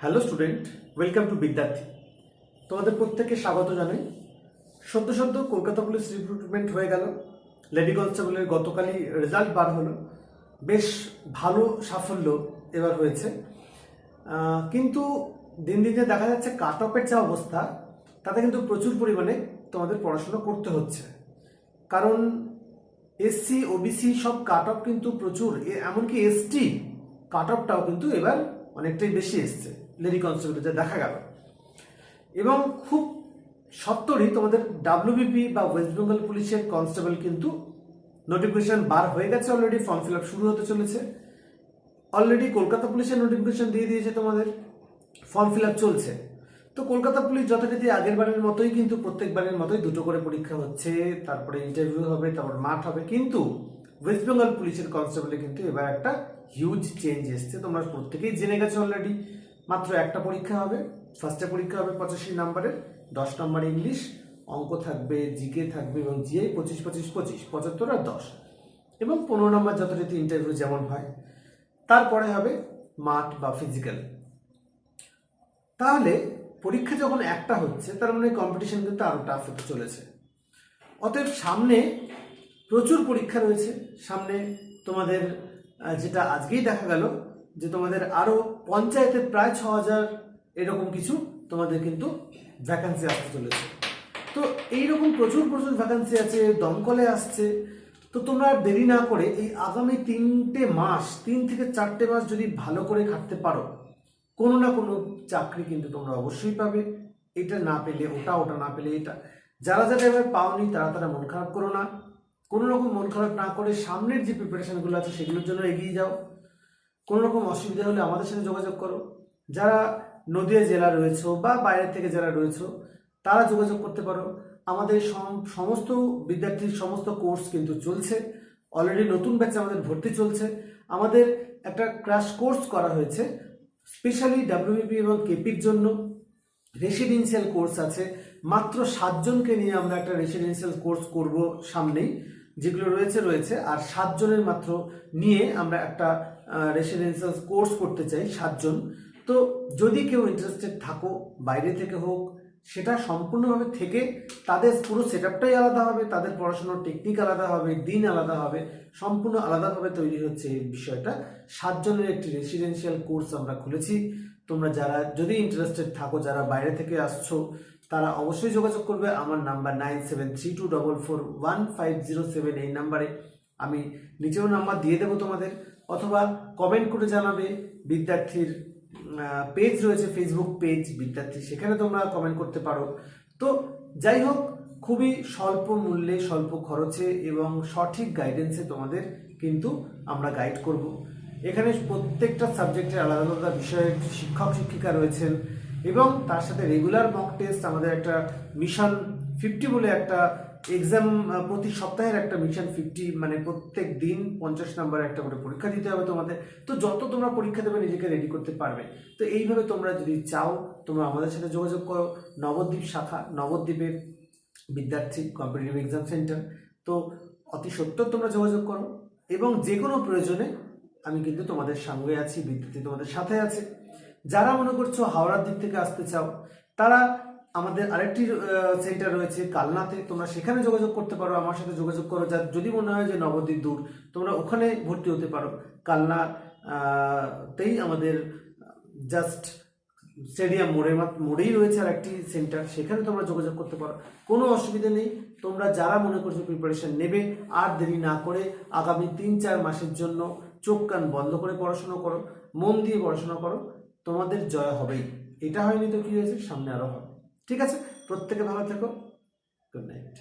Hello student, welcome to বিদ্যার্থী। তোমাদের প্রত্যেককে স্বাগত জানাই। সদ্য সদ্য কলকাতা পুলিশ রিক্রুটমেন্ট হয়ে গেল। লেডি কনস্টেবলের গতকালই রেজাল্ট বার হলো। বেশ ভালো সাফল্য এবার হয়েছে। কিন্তু দিন দিন যে দেখা যাচ্ছে কাট অফের যা অবস্থা, তাতে কিন্তু প্রচুর পরিমাণে তোমাদের পড়াশোনা করতে হচ্ছে। কারণ এসসি ওবিসি সব কাট অফ কিন্তু প্রচুর। এমনকি এসটি কাট অফটাও কিন্তু এবার অনেকটাই বেশি এসছে। লেডি কনস্টেবলে যা দেখা গেল। এবং খুব সত্তরই তোমাদের ডাব্লিউবিপি বা ওয়েস্ট বেঙ্গল পুলিশের কনস্টেবল কিন্তু নোটিফিকেশন বার হয়ে গেছে অলরেডি ফর্ম ফিল আপ শুরু হতে চলেছে। অলরেডি কলকাতা পুলিশের নোটিফিকেশন দিয়ে দিয়েছে তোমাদের ফর্ম ফিল আপ চলছে। তো কলকাতা পুলিশ যথারীতি আগের বারের মতোই কিন্তু প্রত্যেকবারের মতোই দুটো করে পরীক্ষা হচ্ছে, তারপরে ইন্টারভিউ হবে, তারপর মাঠ হবে। কিন্তু ওয়েস্ট বেঙ্গল পুলিশের কনস্টেবলে কিন্তু এবার একটা হিউজ চেঞ্জ এসছে, তোমরা প্রত্যেকেই জেনে গেছো অলরেডি মাত্র একটা পরীক্ষা হবে। ফার্স্টে পরীক্ষা হবে পঁচাশি নাম্বারের, দশ নম্বর ইংলিশ, অঙ্ক থাকবে জিকে থাকবে এবং জিআই পঁচিশ পঁচিশ পঁচিশ, পঁচাত্তর আর দশ। এবং পনেরো নম্বর যথারীতি ইন্টারভিউ যেমন হয়। তারপরে হবে মাঠ বা ফিজিক্যাল তাহলে পরীক্ষা যখন একটা হচ্ছে, তার মানে কম্পিটিশন কিন্তু আরও টাফ হতে চলেছে। অতএব সামনে প্রচুর পরীক্ষা রয়েছে। সামনে তোমাদের যেটা আজকেই দেখা গেল যে তোমাদের আরও পঞ্চায়েতে প্রায় ছ হাজার এরকম কিছু তোমাদের কিন্তু ভ্যাকান্সি আসতে চলেছে। তো এইরকম প্রচুর প্রচুর ভ্যাকান্সি আছে, দমকলে আসছে। তো তোমরা দেরি না করে এই আগামী তিনটে মাস, তিন থেকে চারটে মাস যদি ভালো করে খাটতে পারো, কোনো না কোনো চাকরি কিন্তু তোমরা অবশ্যই পাবে। এটা না পেলে ওটা ওটা না পেলে এটা। যারা যারা এবার পাওনি, তারা তারা মন খারাপ করো না। কোনো রকম মন খারাপ না করে সামনের যে প্রিপারেশনগুলো আছে, সেগুলোর জন্য এগিয়ে যাও। কোনো রকম অসুবিধা হলে আমাদের সাথে যোগাযোগ করো। যারা নদিয়া জেলা রয়েছে বা বাইরে থেকে যারা রয়েছে, তারা যোগাযোগ করতে পারো। আমাদের সমস্ত বিদ্যার্থীর সমস্ত কোর্স কিন্তু চলছে। অলরেডি নতুন ব্যাচে আমাদের ভর্তি চলছে। আমাদের একটা ক্রাশ কোর্স করা হয়েছে। স্পেশালি ডাব্লিউবিপি এবং কেপির জন্য রেসিডেন্সিয়াল কোর্স আছে। মাত্র সাতজনকে নিয়ে আমরা একটা রেসিডেন্সিয়াল কোর্স করব সামনেই। যেগুলো রয়েছে রয়েছে। আর সাতজনের মাত্র নিয়ে আমরা একটা রেসিডেন্সিয়াল কোর্স করতে চাই, সাতজন। তো যদি কেউ ইন্টারেস্টেড থাকো, বাইরে থেকে হোক সেটা সম্পূর্ণভাবে থেকে তাদের পুরো সেট আপটাই আলাদা হবে, তাদের পড়াশোনার টেকনিক আলাদা হবে, দিন আলাদা হবে, সম্পূর্ণ আলাদাভাবে তৈরি হচ্ছে এই বিষয়টা। সাতজনের একটি রেসিডেন্সিয়াল কোর্স আমরা খুলেছি। তোমরা যারা যদি ইন্টারেস্টেড থাকো, যারা বাইরে থেকে আসছো, তারা অবশ্যই যোগাযোগ করবে। আমার number nine seven three two double four one five zero seven এই নাম্বারে। আমি নিজেও নাম্বার দিয়ে দেবো তোমাদের। অথবা কমেন্ট করে জানাবে বিদ্যার্থীর পেজ রয়েছে ফেসবুক পেজ বিদ্যার্থী, সেখানে তোমরা কমেন্ট করতে পারো। তো যাই হোক, খুবই স্বল্প মূল্যে, স্বল্প খরচে এবং সঠিক গাইডেন্সে তোমাদের কিন্তু আমরা গাইড করব। এখানে প্রত্যেকটা সাবজেক্টের আলাদা আলাদা বিষয়ের শিক্ষক, শিক্ষিকা রয়েছেন এবং তার সাথে রেগুলার মক টেস্ট আমাদের একটা মিশন ফিফটি বলে একটা এক্সাম প্রতি সপ্তাহের একটা মিশন ফিফটি মানে প্রত্যেক দিন পঞ্চাশ নাম্বার একটা করে পরীক্ষা দিতে হবে তোমাদের। তো যত তোমরা পরীক্ষা দেবে নিজেকে রেডি করতে পারবে। তো এইভাবে তোমরা যদি চাও, তোমরা আমাদের সাথে যোগাযোগ করো। নবদ্বীপ শাখা, নবদ্বীপের বিদ্যার্থী কম্পিটিটিভ এক্সাম সেন্টার তো অতি সত্তর তোমরা যোগাযোগ করো। এবং যে কোনো প্রয়োজনে আমি কিন্তু তোমাদের সঙ্গে আছি বিদ্যুৎ তোমাদের সাথে আছে। যারা মনে করছ হাওড়ার দিক থেকে আসতে চাও, তারা আমাদের আরেকটি সেন্টার রয়েছে কালনাতে। তোমরা সেখানে যোগাযোগ করতে পারো, আমার সাথে যোগাযোগ করো। যা যদি মনে হয় যে নবদ্বীপ দূর, তোমরা ওখানে ভর্তি হতে পারো। কালনা তেই আমাদের জাস্ট স্টেডিয়াম মোড়ের মোড়েই রয়েছে আর একটি সেন্টার সেখানে তোমরা যোগাযোগ করতে পারো। কোনো অসুবিধা নেই। তোমরা যারা মনে করছ প্রিপারেশন নেবে, আর দেরি না করে আগামী তিন চার মাসের জন্য চোখ কান বন্ধ করে পড়াশোনা করো, মন দিয়ে পড়াশোনা করো। তোমাদের জয় হবেই। এটা হয়নি তো কি হয়েছে? সামনে আরও হবে। ঠিক আছে? প্রত্যেকে ভালো থেকো। Good night